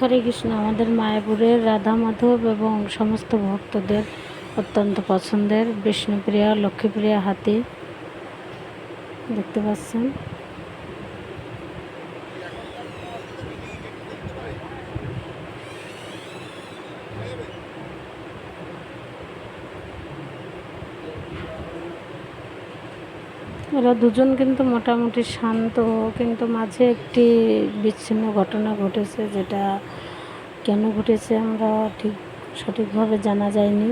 হরে কৃষ্ণ। আমাদের মায়াপুরের রাধা মাধব এবং সমস্ত ভক্তদের অত্যন্ত পছন্দের বিষ্ণুপ্রিয়া, লক্ষ্মীপ্রিয়া হাতি। দেখতে পাচ্ছেন? এরা দুজন কিন্তু মোটামুটি শান্ত, কিন্তু মাঝে একটি বিচ্ছিন্ন ঘটনা ঘটেছে যেটা কেন ঘটেছে আমরা ঠিক সঠিকভাবে জানা যায়নি।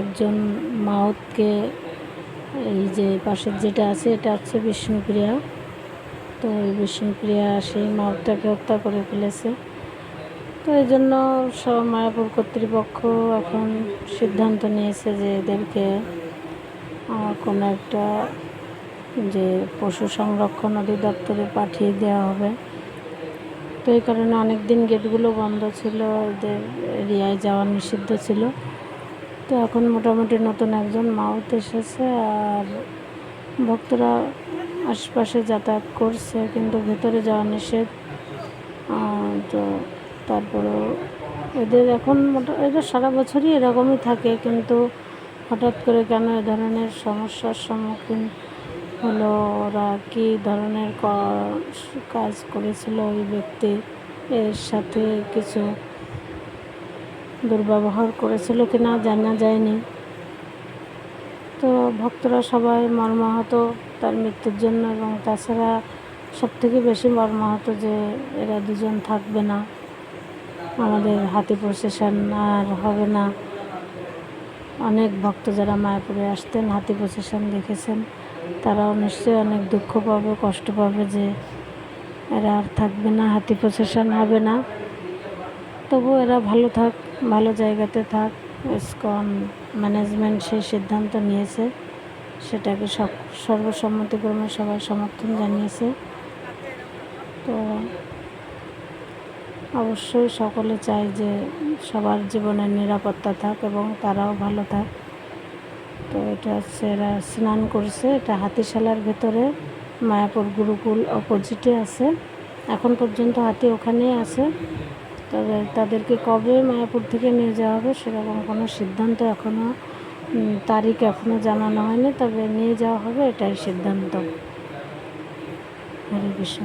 একজন মাউতকে এই যে পাশের যেটা আছে, এটা হচ্ছে বিষ্ণুপ্রিয়া। তো এই বিষ্ণুপ্রিয়া সেই মাউতটাকে হত্যা করে ফেলেছে। তো এই জন্য সব মায়াপুর কর্তৃপক্ষ এখন সিদ্ধান্ত নিয়েছে যে এদেরকে কোনো একটা যে পশু সংরক্ষণ অধিদপ্তরে পাঠিয়ে দেওয়া হবে। তো এই কারণে অনেক দিন গেটগুলো বন্ধ ছিল, এদের এরিয়ায় যাওয়া নিষিদ্ধ ছিল। তো এখন মোটামুটি নতুন একজন মাউথ এসেছে আর ভক্তরা আশপাশে যাতায়াত করছে, কিন্তু ভেতরে যাওয়া নিষেধ। তো তারপরেও এদের এখন মোটা, এদের সারা বছরই এরকমই থাকে, কিন্তু হঠাৎ করে কেন এ ধরনের সমস্যার সম্মুখীন হলো? ওরা কী ধরনের কাজ করেছিল ওই ব্যক্তি? এর সাথে কিছু দুর্ব্যবহার করেছিল কি না জানা যায়নি। তো ভক্তরা সবাই মর্মাহত তার মৃত্যুর জন্য এবং তাছাড়া সবথেকে বেশি মর্মাহত যে এরা দুজন থাকবে না। আমাদের হাতি প্রসেশন আর হবে না। অনেক ভক্ত যারা মায়াপুরে আসতেন, হাতি প্রসেশন দেখেছেন, তারাও নিশ্চয়ই অনেক দুঃখ পাবে, কষ্ট পাবে যে এরা আর থাকবে না, হাতি প্রসেশন হবে না। তবু এরা ভালো থাক, ভালো জায়গাতে থাক, ইসকন ম্যানেজমেন্ট সেই সিদ্ধান্ত নিয়েছে। সেটাকে সব সর্বসম্মতিক্রমে সবাই সমর্থন জানিয়েছে। তো অবশ্যই সকলে চায় যে সবার জীবনের নিরাপত্তা থাক এবং তারাও ভালো থাক। তো এটা হচ্ছে এরা স্নান করছে, এটা হাতিশালার ভেতরে, মায়াপুর গুরুকুল অপোজিটে আছে। এখন পর্যন্ত হাতি ওখানেই আছে। তবে তাদেরকে কবে মায়াপুর থেকে নিয়ে যাওয়া হবে সেরকম কোনো সিদ্ধান্ত এখনও তারিখ এখনও জানানো হয়নি, তবে নিয়ে যাওয়া হবে এটাই সিদ্ধান্ত। হরে কৃষ্ণ।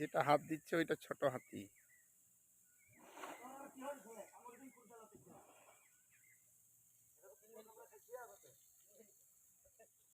যেটা হাত দিচ্ছে ওইটা ছোট হাতি।